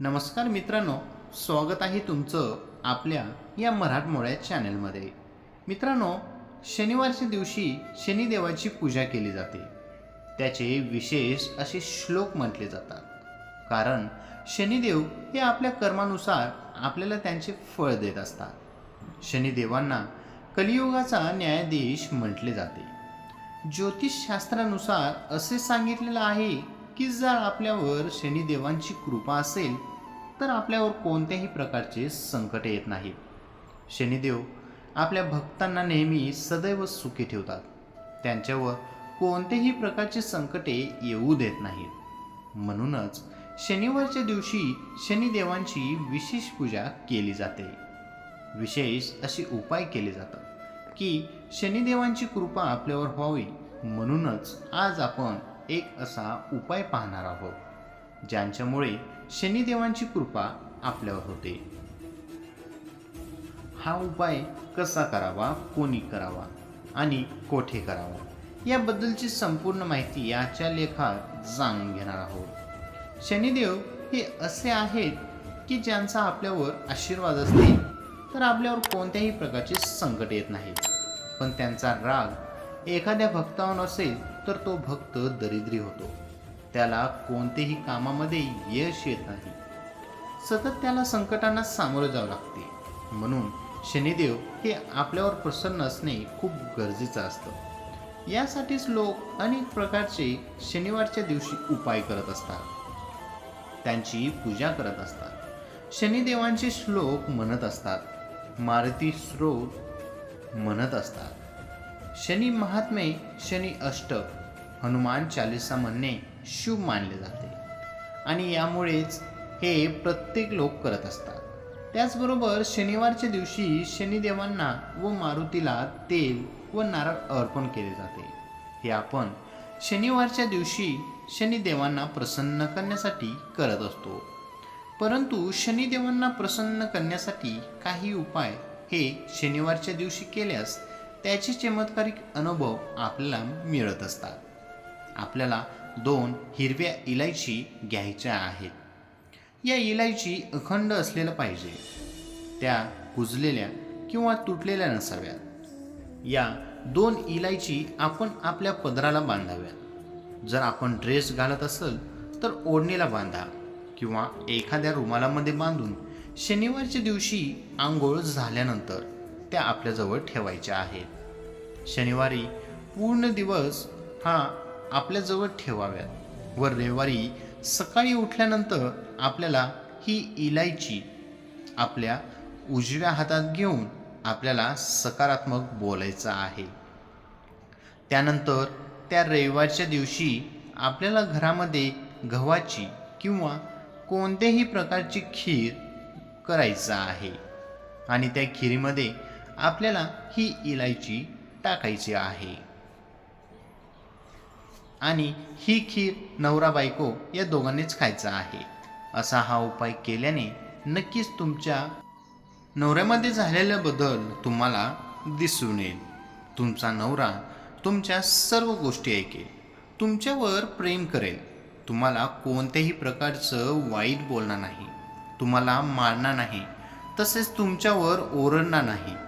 नमस्कार मित्रांनो स्वागत आहे तुमचं आपल्या या मराठमोळ्या चॅनलमध्ये. मित्रांनो शनिवारच्या दिवशी शनिदेवाची पूजा केली जाते. त्याचे विशेष असे श्लोक म्हटले जातात. कारण शनिदेव हे आपल्या कर्मानुसार आपल्याला त्यांचे फळ देत असतात. शनिदेवांना कलियुगाचा न्यायाधीश म्हटले जाते. ज्योतिषशास्त्रानुसार असे सांगितलेलं आहे की जर आपल्यावर शनिदेवांची कृपा असेल तर आपल्यावर कोणत्याही प्रकारचे संकट येत नाहीत शनिदेव आपल्या भक्तांना नेहमी सदैव सुखी ठेवतात. त्यांच्यावर कोणत्याही प्रकारचे संकटे येऊ देत नाहीत. म्हणूनच शनिवारच्या दिवशी शनिदेवांची विशेष पूजा केली जाते. विशेष असे उपाय केले जातात की शनिदेवांची कृपा आपल्यावर व्हावी. म्हणूनच आज आपण एक असा उपाय पाहणार आहोत ज्यांच्यामुळे शनिदेवांची कृपा आपल्यावर होते. हा उपाय कसा करावा कोणी करावा आणि कोठे करावा याबद्दलची संपूर्ण माहिती याच्या लेखात जाणून घेणार आहोत. शनिदेव हे असे आहेत की ज्यांचा आपल्यावर आशीर्वाद असते तर आपल्यावर कोणत्याही प्रकारचे संकट येत नाही. पण त्यांचा राग एखाद्या भक्तावर असेल तर तो भक्त दरिद्री होतो. त्याला कोणतेही कामामध्ये यश येत नाही. सतत त्याला संकटांना सामोरं जावं लागते. म्हणून शनिदेव हे आपल्यावर प्रसन्न असणे खूप गरजेचं असतं. यासाठीच लोक अनेक प्रकारचे शनिवारच्या दिवशी उपाय करत असतात. त्यांची पूजा करत असतात. शनिदेवांचे श्लोक म्हणत असतात. मारुती स्रोत म्हणत असतात. शनी महात्मे शनी अष्टक हनुमान चालिसा म्हणणे शुभ मानले जाते. आणि यामुळेच हे प्रत्येक लोक करत असतात. त्याचबरोबर शनिवारच्या दिवशी शनिदेवांना व मारुतीला तेल व नारळ अर्पण केले जाते. हे आपण शनिवारच्या दिवशी शनिदेवांना प्रसन्न करण्यासाठी करत असतो. परंतु शनिदेवांना प्रसन्न करण्यासाठी काही उपाय हे शनिवारच्या दिवशी केल्यास त्याचे चमत्कारिक अनुभव आपल्याला मिळत असतात. आपल्याला दोन हिरव्या इलायची घ्यायच्या आहेत. या इलायची अखंड असलेलं पाहिजे. त्या कुजलेल्या किंवा तुटलेल्या नसाव्यात. या दोन इलायची आपण आपल्या पदराला बांधाव्या जर आपण ड्रेस घालत असेल तर ओढणीला बांधा किंवा एखाद्या रुमालामध्ये बांधून शनिवारच्या दिवशी आंघोळ झाल्यानंतर त्या आपल्याजवळ ठेवायच्या आहेत. शनिवारी पूर्ण दिवस हा आपल्याजवळ ठेवाव्यात व रविवारी सकाळी उठल्यानंतर आपल्याला ही इलायची आपल्या उजव्या हातात घेऊन आपल्याला सकारात्मक बोलायचं आहे. त्यानंतर त्या रविवारच्या दिवशी आपल्याला घरामध्ये गव्हाची किंवा कोणत्याही प्रकारची खीर करायचं आहे. आणि त्या खिरीमध्ये आपल्याला ही इलायची टाकायची आहे. आणि ही खीर नवरा बायको या दोघांनीच खायचा आहे. असा हा उपाय केल्याने नक्कीच तुमच्या नवऱ्यामध्ये झालेला बदल तुम्हाला दिसून येईल. तुमचा नवरा तुमच्या सर्व गोष्टी ऐकेल. तुमच्यावर प्रेम करेल. तुम्हाला कोणत्याही प्रकारचं वाईट बोलणार नाही. तुम्हाला मारणार नाही. तसेच तुमच्यावर ओरडणार नाही.